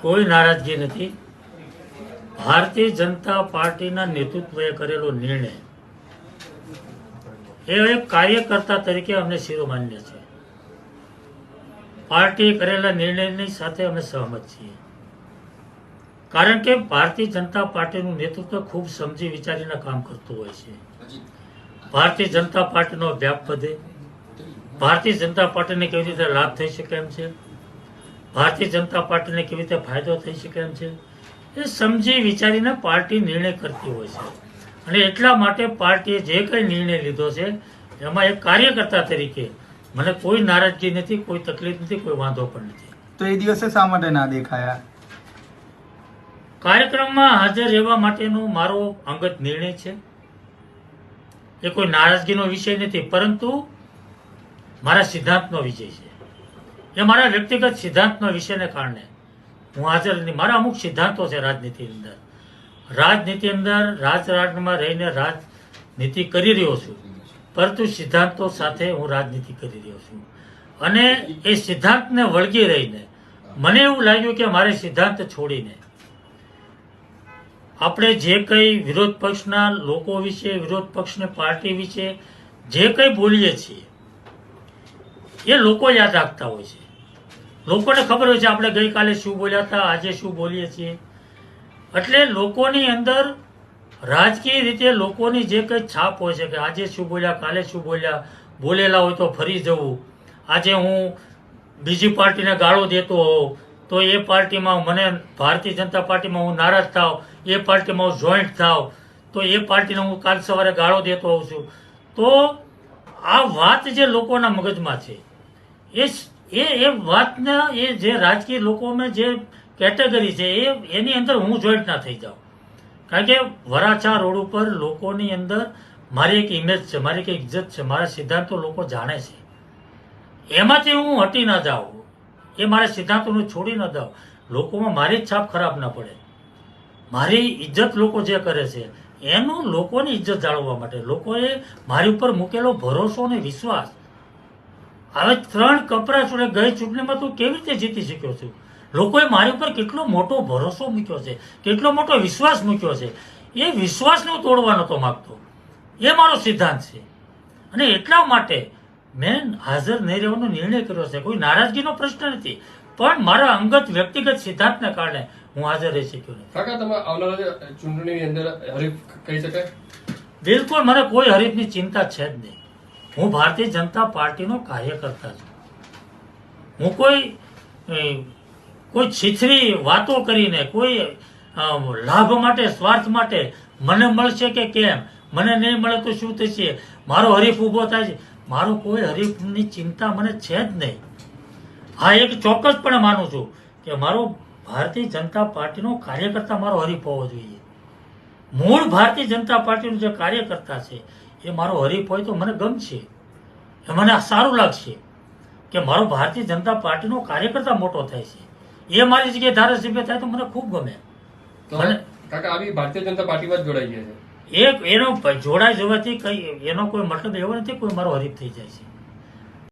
કોઈ નારાજગી નથી. ભારતીય જનતા પાર્ટીના નેતૃત્વએ કરેલો નિર્ણય એ એક કાર્યકર્તા તરીકે અમને શિરોમાન્ય છે. પાર્ટીએ કરેલા નિર્ણયની સાથે અમે સહમત છીએ. કારણ કે ભારતીય જનતા પાર્ટીનું નેતૃત્વ ખૂબ સમજી વિચારીને કામ કરતું હોય છે. ભારતીય જનતા પાર્ટીનો વ્યાપ વધે. ભારતીય જનતા પાર્ટીને કેવી રીતે લાભ થઈ શકે એમ છે? ભારતીય જનતા પાર્ટીને કેવી રીતે ફાયદો થઈ શકે એમ છે? એ સમજી વિચારીને પાર્ટી નિર્ણય કરતી હોય છે. અને એટલા માટે પાર્ટીએ જે કંઈ નિર્ણય લીધો છે એમાં એક કાર્યકર્તા તરીકે મને કોઈ નારાજગી નથી કોઈ તકલીફ નથી કોઈ વાંધો પણ નથી. તો એ દિવસે શા માટે ના દેખાયા? કાર્યક્રમમાં હાજર રહેવા માટેનો મારો અંગત નિર્ણય છે. એ કોઈ નારાજગીનો વિષય નથી પરંતુ મારા સિદ્ધાંતનો વિષય છે. એ મારા વ્યક્તિગત સિદ્ધાંતના વિષયને કારણે. હું હાજર મારા અમુક સિદ્ધાંતો છે રાજનીતિ અંદર. રાજનીતિ અંદર રાજકારણમાં રહીને રાજનીતિ કરી રહ્યો છું. પરંતુ સિદ્ધાંતો સાથે હું રાજનીતિ કરી રહ્યો છું. અને એ સિદ્ધાંતને વળગી રહીને મને એવું લાગ્યું કે મારે સિદ્ધાંત છોડીને આપણે જે કંઈ વિરોધ પક્ષના લોકો વિશે, વિરોધ પક્ષની પાર્ટી વિશે જે કંઈ બોલીએ છીએ, એ લોકો યાદ રાખતા હોય છે. લોકોને ખબર હોય છે, આપણે ગઈકાલે શું બોલ્યા હતા, આજે શું બોલીએ છીએ. એટલે લોકોની અંદર રાજકીય રીતે લોકોની જે કંઈ છાપ હોય છે કે આજે શું બોલ્યા, કાલે શું બોલ્યા, બોલેલા હોય તો ફરી જવું. આજે હું બીજી પાર્ટીને ગાળો દેતો હોઉં, તો એ પાર્ટીમાં મને ભારતીય જનતા પાર્ટીમાં હું નારાજ થાવ, એ પાર્ટીમાં હું જોઈન્ટ થાવ, તો એ પાર્ટીને હું કાલ સવારે ગાળો દેતો હોઉં છું. તો આ વાત જે લોકોના મગજમાં છે, એ એ એ વાતના, એ જે રાજકીય લોકોમાં જે કેટેગરી છે, એ, એની અંદર હું જોઈન્ટ ના થઈ જાઉં. કારણ કે વરાછા રોડ ઉપર લોકોની અંદર મારી એક ઇમેજ છે, મારી એક ઇજ્જત છે, મારા સિદ્ધાંતો લોકો જાણે છે. એમાંથી હું હટી ના જાઉં. એ મારા સિદ્ધાંતોને છોડી ન દઉં લોકોમાં મારી જ છાપ ખરાબ ના પડે. મારી ઇજ્જત લોકો જે કરે છે, એનું લોકોની ઇજ્જત જાળવવા માટે લોકોએ મારી ઉપર મૂકેલો ભરોસો અને વિશ્વાસ. હવે ત્રણ કપરા જોડે ગઈ ચૂંટણીમાં તું કેવી રીતે જીતી શક્યો છું? લોકોએ મારી ઉપર કેટલો મોટો ભરોસો મૂક્યો છે કેટલો મોટો વિશ્વાસ મૂક્યો છે. એ વિશ્વાસને હું તોડવા નહોતો માગતો. એ મારો સિદ્ધાંત છે. અને એટલા માટે મેં હાજર નહીં રહેવાનો નિર્ણય કર્યો છે. કોઈ નારાજગીનો પ્રશ્ન નથી. પણ મારા અંગત વ્યક્તિગત સિદ્ધાંતને કારણે હું હાજર રહી શક્યો નથી. કાકા તમે આવનારા ચૂંટણીની અંદર હરીફ કહી શકાય? બિલકુલ મને કોઈ હરીફની ચિંતા છે જ નહીં. હું ભારતીય જનતા પાર્ટીનો કાર્યકર્તા છું. હું કોઈ કોઈ છીછરી વાતો કરીને, કોઈ લાભ માટે, સ્વાર્થ માટે મને મળશે કે કેમ? મને નહીં મળે તો શું થશે? મારો હરીફ ઊભો થાય છે. મારો કોઈ હરીફની ચિંતા મને છે જ નહીં. હા, એક ચોક્કસપણે માનું છું કે મારો ભારતીય જનતા પાર્ટીનો કાર્યકર્તા મારો હરીફ હોવો જોઈએ. મૂળ ભારતીય જનતા પાર્ટીનો જે કાર્યકર્તા છે એ મારો હરીફ હોય તો મને ગમશે એ મને સારું લાગશે કે મારો ભારતીય જનતા પાર્ટીનો કાર્યકર્તા મોટો થાય છે. એ મારી જગ્યાએ ધારાસભ્ય થાય તો મને ખૂબ ગમે. કાકા આવી ભારતીય જનતા પાર્ટીમાં જ જોડાઈ ગયા છે. એક એનો જોડાઈ જવાથી કઈ એનો કોઈ મતલબ એવો નથી કોઈ મારો હરીફ થઈ જાય છે.